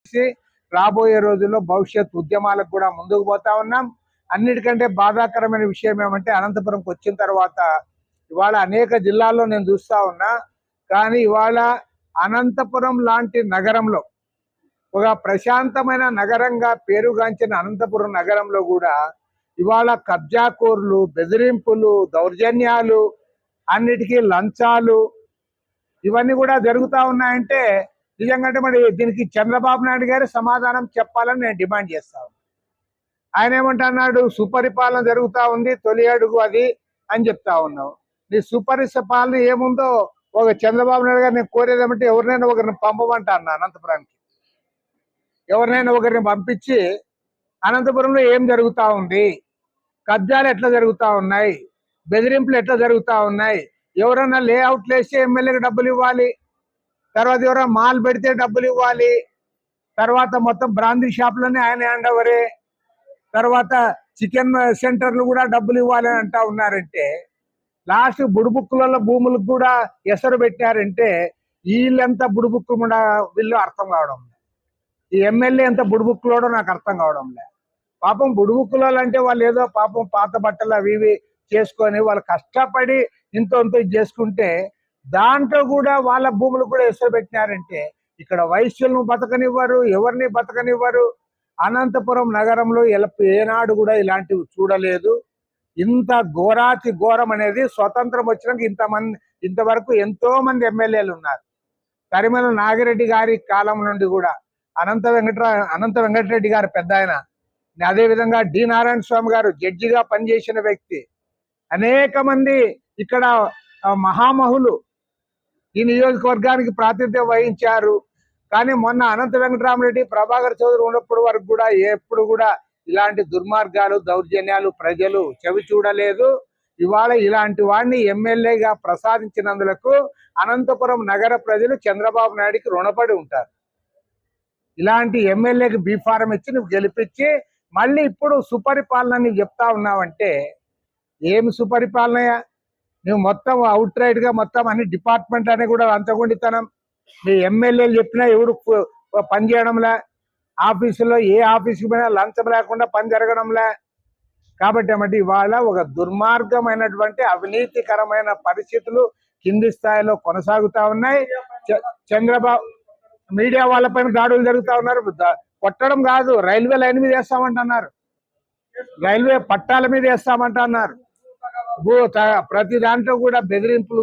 చేసి రాబోయే రోజుల్లో భవిష్యత్ ఉద్యమాలకు కూడా ముందుకు పోతా ఉన్నాం. అన్నిటికంటే బాధాకరమైన విషయం ఏమంటే అనంతపురంకి వచ్చిన తర్వాత ఇవాళ అనేక జిల్లాల్లో నేను చూస్తా ఉన్నా. కానీ ఇవాళ అనంతపురం లాంటి నగరంలో ఒక ప్రశాంతమైన నగరంగా పేరుగాంచిన అనంతపురం నగరంలో కూడా ఇవాళ కబ్జాకోర్లు బెదిరింపులు దౌర్జన్యాలు అన్నిటికీ లంచాలు ఇవన్నీ కూడా జరుగుతూ ఉన్నాయంటే నిజంగా మరి దీనికి చంద్రబాబు నాయుడు గారు సమాధానం చెప్పాలని నేను డిమాండ్ చేస్తాను ఆయన ఏమంటున్నాడు సుపరిపాలన జరుగుతా ఉంది తొలి అడుగు అది అని చెప్తా ఉన్నావు. నీ సుపరిపాలన ఏముందో ఒక చంద్రబాబు నాయుడు గారు నేను కోరేది ఏమంటే ఎవరినైనా ఒకరిని పంపమంటా అన్న అనంతపురానికి. ఎవరినైనా ఒకరిని పంపించి అనంతపురంలో ఏం జరుగుతా ఉంది కబ్జాలు ఎట్లా జరుగుతా ఉన్నాయి బెదిరింపులు ఎట్లా జరుగుతా ఉన్నాయి ఎవరైనా లేఅవుట్లు వేసి ఎమ్మెల్యేకి డబ్బులు ఇవ్వాలి తర్వాత ఎవరైనా మాల్ పెడితే డబ్బులు ఇవ్వాలి. తర్వాత మొత్తం బ్రాందీ షాప్లోనే ఆయన హ్యాండ్ తర్వాత చికెన్ సెంటర్లు కూడా డబ్బులు ఇవ్వాలి అని అంటా ఉన్నారంటే లాస్ట్ బుడుబుక్కులలో భూములకు కూడా ఎసరు పెట్టారంటే వీళ్ళెంత బుడుబుక్కు వీళ్ళు అర్థం కావడం లేదు. ఈ ఎమ్మెల్యే ఎంత బుడుబుక్కులోడో నాకు అర్థం కావడం లే. పాపం బుడుబుక్కులో అంటే వాళ్ళు ఏదో పాపం పాత బట్టలు అవి ఇవి చేసుకొని వాళ్ళు కష్టపడి ఇంత ఇంత ఇది చేసుకుంటే దాంట్లో కూడా వాళ్ళ భూములు కూడా ఎసరు పెట్టినారంటే ఇక్కడ వైశ్యులను బతకనివ్వరు ఎవరిని బతకనివ్వరు. అనంతపురం నగరంలో ఏనాడు కూడా ఇలాంటివి చూడలేదు. ఇంత ఘోరాతి ఘోరం అనేది స్వతంత్రం వచ్చినాక ఇంతమంది ఇంతవరకు ఎంతో మంది ఎమ్మెల్యేలు ఉన్నారు. తరిమల నాగిరెడ్డి గారి కాలం నుండి కూడా అనంత వెంకట అనంత వెంకటరెడ్డి గారు పెద్ద ఆయన అదే విధంగా డి నారాయణ స్వామి గారు జడ్జిగా పనిచేసిన వ్యక్తి. అనేక మంది ఇక్కడ మహామహులు ఈ నియోజకవర్గానికి ప్రాతినిధ్యం వహించారు. కానీ మొన్న అనంత వెంకటరామరెడ్డి ప్రభాకర్ చౌదరి ఉన్నప్పుడు వరకు కూడా ఎప్పుడు కూడా ఇలాంటి దుర్మార్గాలు దౌర్జన్యాలు ప్రజలు చెవి చూడలేదు. ఇవాళ ఇలాంటి వాడిని ఎమ్మెల్యేగా ప్రసాదించినందులకు అనంతపురం నగర ప్రజలు చంద్రబాబు నాయుడికి రుణపడి ఉంటారు. ఇలాంటి ఎమ్మెల్యేకి బీఫారం ఇచ్చి నువ్వు గెలిపించి మళ్ళీ ఇప్పుడు సుపరిపాలన నువ్వు చెప్తా ఉన్నావంటే ఏమి సుపరిపాలనయా నువ్వు మొత్తం అవుట్ రైట్గా మొత్తం అన్ని డిపార్ట్మెంట్ అని కూడా అంతగుండితనం. మీ ఎమ్మెల్యేలు చెప్పినా ఎవడు పని చేయడంలా. ఆఫీసులో ఏ ఆఫీస్కి పోయినా లంచం లేకుండా పని జరగడంలా. కాబట్టి ఏమంటే ఇవాళ ఒక దుర్మార్గమైనటువంటి అవినీతికరమైన పరిస్థితులు కింది స్థాయిలో కొనసాగుతా ఉన్నాయి. చ- చంద్రబాబు మీడియా వాళ్ళపైన దాడులు జరుగుతా ఉన్నారు. కొట్టడం కాదు రైల్వే లైన్ మీద వేస్తామంటున్నారు. రైల్వే పట్టాల మీద వేస్తామంటున్నారు. ప్రతి దాంట్లో కూడా బెదిరింపులు